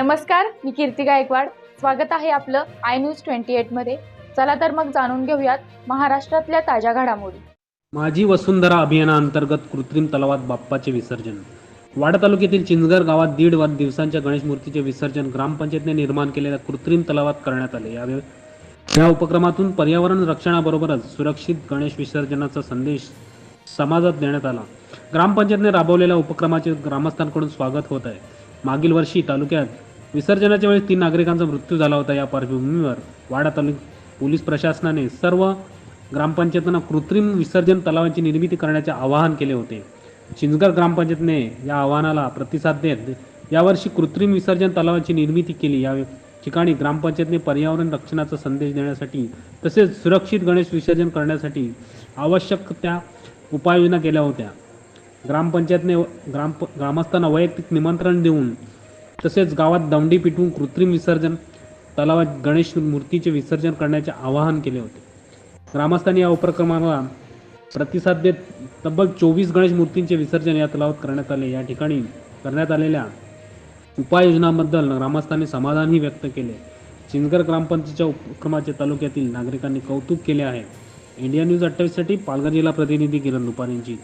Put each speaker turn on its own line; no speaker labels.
नमस्कार मी कीर्ती गायकवाड. स्वागत आहे आपलं आय न्यूज ट्वेंटी एटमध्ये चला तर मग जाणून घेऊयात महाराष्ट्रातल्या ताज्या घडामोडी.
माझी वसुंधरा अभियानाअंतर्गत कृत्रिम तलावात बाप्पाचे विसर्जन. वाडा तालुक्यातील चिंचगर गावात दीड वा दिवसांच्या गणेश मूर्तीचे विसर्जन ग्रामपंचायतने निर्माण केलेल्या कृत्रिम तलावात करण्यात आले. यावेळी या उपक्रमातून पर्यावरण रक्षणाबरोबरच सुरक्षित गणेश विसर्जनाचा संदेश समाजात देण्यात आला. ग्रामपंचायतने राबवलेल्या उपक्रमाचे ग्रामस्थांकडून स्वागत होत आहे. मागील वर्षी तालुक्यात विसर्जनाच्या वेळी तीन नागरिकांचा मृत्यू झाला होता या पार्श्वभूमीवर. वाडा तालुक पोलीस प्रशासनाने सर्व ग्रामपंचायतांना कृत्रिम विसर्जन तलावांची निर्मिती करण्याचे आवाहन केले होते. चिंचगड ग्रामपंचायतने या आवाहनाला प्रतिसाद देत यावर्षी कृत्रिम विसर्जन तलावांची निर्मिती केली. या ठिकाणी ग्रामपंचायतने पर्यावरण रक्षणाचा संदेश देण्यासाठी तसेच सुरक्षित गणेश विसर्जन करण्यासाठी आवश्यक त्या उपाययोजना केल्या होत्या. ग्रामपंचायतने ग्राम ग्रामस्थांना वैयक्तिक निमंत्रण देऊन तसेच गावात दंडी पिटवून कृत्रिम विसर्जन तलावात गणेश मूर्तीचे विसर्जन करण्याचे आवाहन केले होते. ग्रामस्थांनी या उपक्रमाला प्रतिसाद देत तब्बल चोवीस गणेश मूर्तींचे विसर्जन या तलावात करण्यात आले. या ठिकाणी करण्यात आलेल्या उपाययोजनाबद्दल ग्रामस्थांनी समाधानही व्यक्त केले. चिंचगड ग्रामपंचायतीच्या उपक्रमाचे तालुक्यातील नागरिकांनी कौतुक केले आहे. इंडिया न्यूज अठ्ठावीससाठी पालघर जिल्हा प्रतिनिधी किरण दुपारेंची